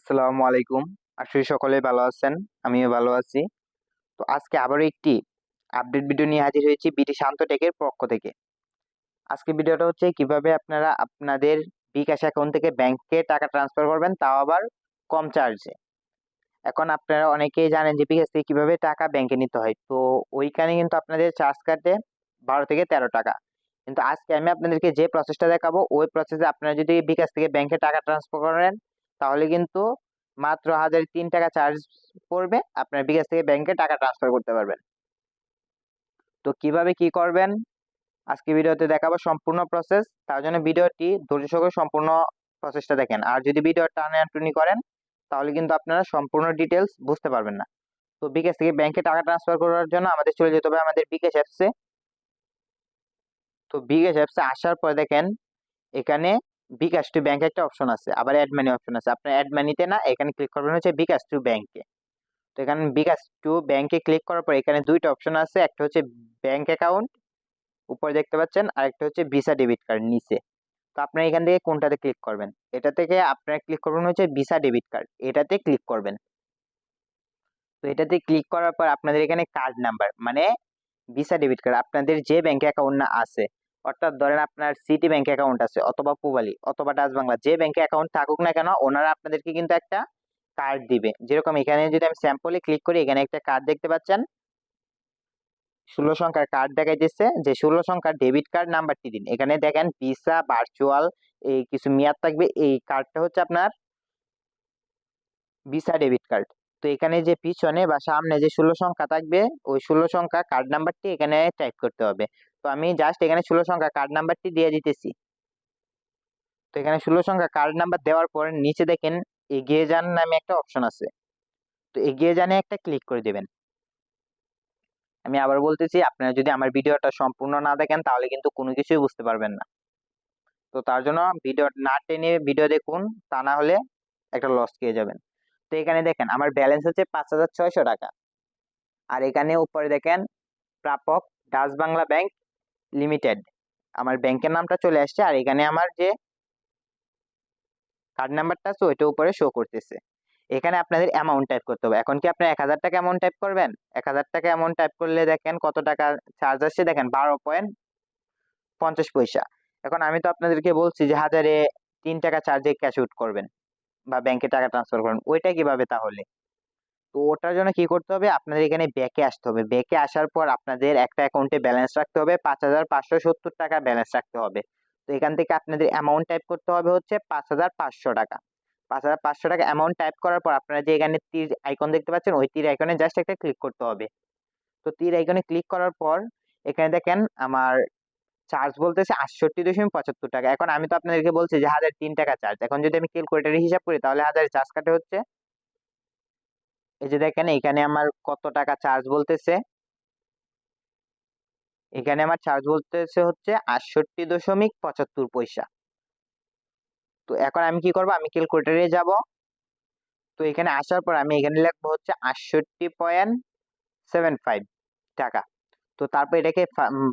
আসসালামু আলাইকুম। আসলে সকলে ভালো আছেন, আমিও ভালো আছি। তো আজকে আবারও একটি আপডেট ভিডিও নিয়ে হাজির হয়েছি বিটি শান্ত টেকের পক্ষ থেকে। আজকে ভিডিওটা হচ্ছে কীভাবে আপনারা আপনাদের বিকাশ অ্যাকাউন্ট থেকে ব্যাংকে টাকা ট্রান্সফার করবেন, তাও আবার কম চার্জে এখন আপনারা অনেকেই জানেন যে বিকাশ থেকে কীভাবে টাকা ব্যাংকে নিতে হয়। তো ওইখানে কিন্তু আপনাদের চার্জ কাটে বারো থেকে তেরো টাকা। কিন্তু আজকে আমি আপনাদেরকে যে প্রসেসটা দেখাবো, ওই প্রসেসে আপনারা যদি বিকাশ থেকে ব্যাংকে টাকা ট্রান্সফার করেন তাহলে কিন্তু মাত্র হাজার তিন টাকা চার্জ পড়বে, আপনার বিকাশ থেকে ব্যাংকে টাকা ট্রান্সফার করতে পারবেন। তো কীভাবে কি করবেন? আজকে ভিডিওতে দেখাবো সম্পূর্ণ প্রসেস তার জন্য ভিডিওটি ধৈর্য সহকারে সম্পূর্ণ প্রসেসটা দেখেন। আর যদি ভিডিও টানাটুনি করেন, তাহলে কিন্তু আপনারা সম্পূর্ণ ডিটেলস বুঝতে পারবেন না। তো বিকাশ থেকে ব্যাংকে টাকা ট্রান্সফার করার জন্য আমাদের চলে যেতে হবে আমাদের বিকাশ অ্যাপসে তো বিকাশ অ্যাপসে আসার পর দেখেন, এখানে বিকাশ টু ব্যাংক একটা অপশন আছে, আবার অ্যাড মানি অপশন আছে। আপনার অ্যাড মানিতে না, এখানে ক্লিক করবেন হচ্ছে বিকাশ টু ব্যাংকে তো এখানে বিকাশ টু ব্যাংকে ক্লিক করার পর এখানে দুইটা অপশন আছে, একটা হচ্ছে ব্যাংক অ্যাকাউন্ট উপরে দেখতে পাচ্ছেন, আর একটা হচ্ছে ভিসা ডেবিট কার্ড নিচে। তো আপনার এখান থেকে কোনটাতে ক্লিক করবেন? এটা থেকে আপনারা ক্লিক করবেন হচ্ছে ভিসা ডেবিট কার্ড এটাতে ক্লিক করবেন। তো এটাতে ক্লিক করার পর আপনাদের এখানে কার্ড নাম্বার মানে ভিসা ডেবিট কার্ড আপনাদের যে ব্যাংক অ্যাকাউন্ট না আছে অর্থাৎ ধরেন আপনার সিটি ব্যাংক অ্যাকাউন্ট আছে অথবা পুবালি অথবা ডাচ বাংলা যে ব্যাংকে অ্যাকাউন্ট থাকুক না কেন, ওনারা আপনাদেরকে কিন্তু একটা কার্ড দিবে। যেরকম এখানে যদি আমি স্যাম্পলে ক্লিক করি, এখানে একটা কার্ড দেখতে পাচ্ছেন? ষোলো সংখ্যার কার্ড দেখাইতেছে। যে ষোলো সংখ্যার ডেবিট কার্ড নাম্বারটি দিন। এখানে দেখেন ভিসা ভার্চুয়াল এই কিছু মেয়াদ থাকবে। এই কার্ডটা হচ্ছে আপনার ভিসা ডেবিট কার্ড তো এখানে যে পিছনে বা সামনে যে ষোলো সংখ্যা থাকবে, ওই ষোলো সংখ্যা কার্ড নাম্বারটি এখানে টাইপ করতে হবে। তো আমি জাস্ট এখানে ষোলো সংখ্যা কার্ড নাম্বারটি দিয়ে দিতেছি। তো এখানে ষোলো সংখ্যা কার্ড নাম্বার দেওয়ার পর নিচে দেখেন এগিয়ে যান নামে একটা অপশন আছে। তো এগিয়ে জানে একটা ক্লিক করে দেবেন। আমি আবার বলতেছি, আপনারা যদি আমার ভিডিওটা সম্পূর্ণ না দেখেন, তাহলে কিন্তু কোনো কিছুই বুঝতে পারবেন না। তো তার জন্য ভিডিও না টেনে ভিডিও দেখুন, তা না হলে একটা লস খেয়ে যাবেন। তো এখানে দেখেন, আমার ব্যালেন্স হচ্ছে পাঁচ হাজার ছয়শো টাকা। আর এখানে উপরে দেখেন, প্রাপক, ডাচ বাংলা ব্যাংক লিমিটেড আমার ব্যাংকের নামটা চলে আসছে আর এখানে আমার যে কার্ড নাম্বারটা আছে ওইটা উপরে শো করতেছে। এখানে আপনাদের অ্যামাউন্ট টাইপ করতে হবে। এখন কি আপনি এক হাজার টাকা অ্যামাউন্ট টাইপ করবেন? এক হাজার টাকা অ্যামাউন্ট টাইপ করলে দেখেন কত টাকা চার্জ আসছে? দেখেন বারো পয়েন্ট পঞ্চাশ পয়সা। এখন আমি তো আপনাদেরকে বলছি যে হাজারে তিন টাকা চার্জে ক্যাশ আউট করবেন বা ব্যাংকে টাকা ট্রান্সফার করবেন। ওইটা কীভাবে তাহলে? তো ওটার জন্য কি করতে হবে? আপনাদের এখানে ব্যাকে আসতে হবে। ব্যাকে আসার পর আপনাদের একটা অ্যাকাউন্টে ব্যালেন্স রাখতে হবে। পাঁচ হাজার পাঁচশো সত্তর টাকা ব্যালেন্স রাখতে হবে। তো এখান থেকে আপনাদের অ্যামাউন্ট টাইপ করতে হবে হচ্ছে পাঁচ হাজার পাঁচশো টাকা। পাঁচ হাজার পাঁচশো টাকা অ্যামাউন্ট টাইপ করার পর আপনারা যে এখানে তীর আইকন দেখতে পাচ্ছেন, ওই তীর আইকনে জাস্ট একটা ক্লিক করতে হবে। তো তীর আইকনে ক্লিক করার পর এখানে দেখেন আমার চার্জ বলতেছে আটষট্টি দশমিক পঁচাত্তর টাকা। এখন আমি তো আপনাদেরকে বলছি যে হাজার তিন টাকা চার্জ এখন যদি আমি ক্যালকুলেটারে হিসাব করি তাহলে হাজার চার্জ কাটে হচ্ছে এই যে দেখেন, এখানে আমার কত টাকা চার্জ বলতেছে? এখানে আমার চার্জ বলতেছে হচ্ছে আটষট্টি দশমিক পঁচাত্তর পয়সা। তো এখন আমি কি করব? আমি ক্যালকুলেটারে যাব। তো এখানে আসার পর আমি এখানে লিখব হচ্ছে আটষট্টি পয়েন্ট সেভেন ফাইভ টাকা। তো তারপর এটাকে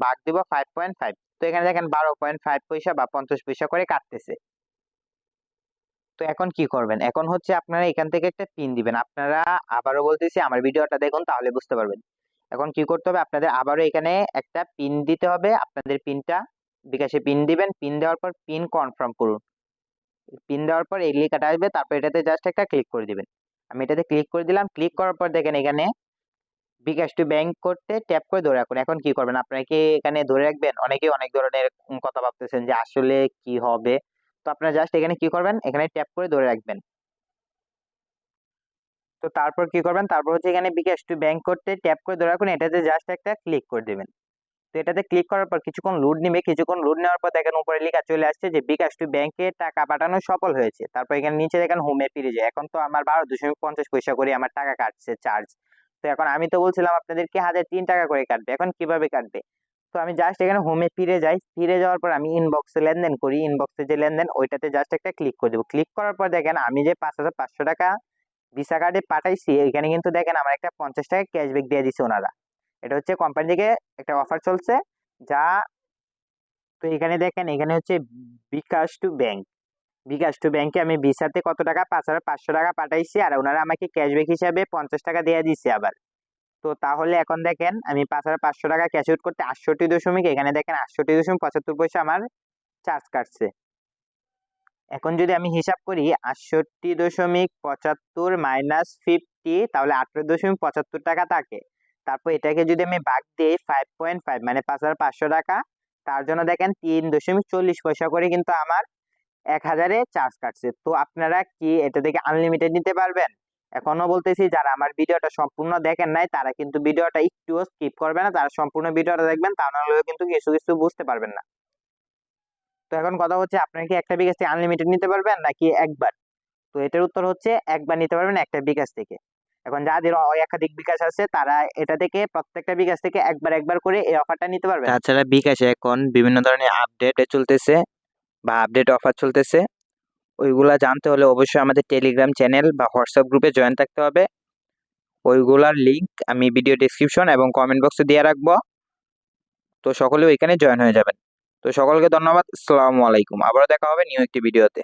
ভাগ দিব ফাইভ পয়েন্ট ফাইভ তো এখানে দেখেন বারো পয়েন্ট ফাইভ পয়সা বা পঞ্চাশ পয়সা করে কাটতেছে। তো এখন কি করবেন? এখন হচ্ছে আপনারা এখান থেকে একটা পিন দিবেন। আপনারা আবারও বলতেছি, আমার ভিডিওটা দেখুন তাহলে বুঝতে পারবেন। এখন কি করতে হবে? আপনাদের আবারও এখানে একটা পিন দিতে হবে। আপনাদের পিনটা বিকাশে পিন দিবেন। পিন দেওয়ার পর পিন কনফার্ম করুন। পিন দেওয়ার পর এই লেখাটা আসবে। তারপর এটাতে জাস্ট একটা ক্লিক করে দিবেন। আমি এটাতে ক্লিক করে দিলাম। ক্লিক করার পর দেখেন এখানে বিকাশ টু ব্যাংক করতে ট্যাপ করে ধরে রাখুন। এখন কি করবেন? আপনারা কি এখানে ধরে রাখবেন? অনেকে অনেক ধরনের কথা ভাবতেছেন যে আসলে কি হবে? তো আপনারা জাস্ট এখানে কি করবেন? এখানে ট্যাপ করে ধরে রাখবেন। তো তারপর কি করবেন? তারপর হচ্ছে এখানে বিকাশ টু ব্যাংক করতে ট্যাপ করে ধরে রাখুন। এটাতে জাস্ট একটা ক্লিক করে দেবেন। তো এটাতে ক্লিক করার পর কিছুক্ষণ লোড নিবে। কিছুক্ষণ লোড নেওয়ার পর দেখেন উপরে লেখা চলে আসছে যে বিকাশ টু ব্যাংকে টাকা পাঠানো সফল হয়েছে। তারপর এখানে নিচে দেখেন হোমে ফিরে যায়। এখন তো আমার বারো দশমিক পঞ্চাশ পয়সা করে আমার টাকা কাটছে চার্জ তো এখন আমি তো বলছিলাম আপনাদেরকে হাজার তিন টাকা করে কাটবে। এখন কীভাবে কাটবে? তো আমি জাস্ট এখানে হোমে ফিরে যাই। ফিরে যাওয়ার পর আমি ইনবক্সে লেনদেন করি। ইনবক্সে যে লেনদেন, ওইটাতে জাস্ট একটা ক্লিক করে দেবো। ক্লিক করার পর দেখেন, আমি যে পাঁচ হাজার পাঁচশো টাকা ভিসা কার্ডে পাঠাইছি, এখানে কিন্তু দেখেন আমার একটা পঞ্চাশ টাকা ক্যাশব্যাক দিয়ে দিছে ওনারা। এটা হচ্ছে কোম্পানি থেকে একটা অফার চলছে, যা তো এখানে দেখেন, এখানে হচ্ছে bKash to bank bKash to ব্যাংকে আমি ভিসাতে কত টাকা? পাঁচ হাজার পাঁচশো টাকা পাঠাইছি, আর ওনারা আমাকে ক্যাশব্যাক হিসাবে পঞ্চাশ টাকা দিয়ে দিচ্ছে আবার। তো তাহলে এখন দেখেন, আমি পাঁচ হাজার পাঁচশো টাকা ক্যাশ আউট করতে আটষট্টি দশমিক, এখানে দেখেন আটষট্টি দশমিক পঁচাত্তর পয়সা আমার চার্জ কাটছে। এখন যদি আমি হিসাব করি, আটষট্টি দশমিক পঁচাত্তর মাইনাস ফিফটি তাহলে আঠারো দশমিক পঁচাত্তর টাকা থাকে। তারপর এটাকে যদি আমি ভাগ দিই ফাইভ পয়েন্ট ফাইভ মানে পাঁচ হাজার পাঁচশো টাকা, তার জন্য দেখেন তিন দশমিক চল্লিশ পয়সা করে কিন্তু আমার এক হাজারে চার্জ কাটছে। তো আপনারা কি এটা থেকে আনলিমিটেড নিতে পারবেন? এখনও বলতেছি, যারা আমার ভিডিওটা সম্পূর্ণ দেখেন নাই, তারা কিন্তু ভিডিওটা একটুও স্কিপ করবে না। তারা সম্পূর্ণ ভিডিওটা দেখবেন, তা নাহলে কিন্তু কিছু কিছু বুঝতে পারবেন না। তো এখন কথা হচ্ছে, আপনারা কি একটা বিকাশ থেকে আনলিমিটেড নিতে পারবেন, নাকি একবার? তো এটার উত্তর হচ্ছে, একবার নিতে পারবেন একটা বিকাশ থেকে। এখন যাদের একাধিক বিকাশ আছে, তারা এটা থেকে প্রত্যেকটা বিকাশ থেকে একবার একবার করে এই অফারটা নিতে পারবে তাছাড়া বিকাশে এখন বিভিন্ন ধরনের আপডেট চলতেছে, বা আপডেট অফার চলতেছে। ওইগুলা জানতে হলে অবশ্যই আমাদের টেলিগ্রাম চ্যানেল বা হোয়াটসঅ্যাপ গ্রুপে জয়েন থাকতে হবে। ওইগুলার লিঙ্ক আমি ভিডিও ডিসক্রিপশন এবং কমেন্ট বক্সে দিয়ে রাখব। তো সকলে ওইখানে জয়েন হয়ে যাবেন। তো সকলকে ধন্যবাদ। আসসালামু আলাইকুম। আবারও দেখা হবে নিউ একটি ভিডিওতে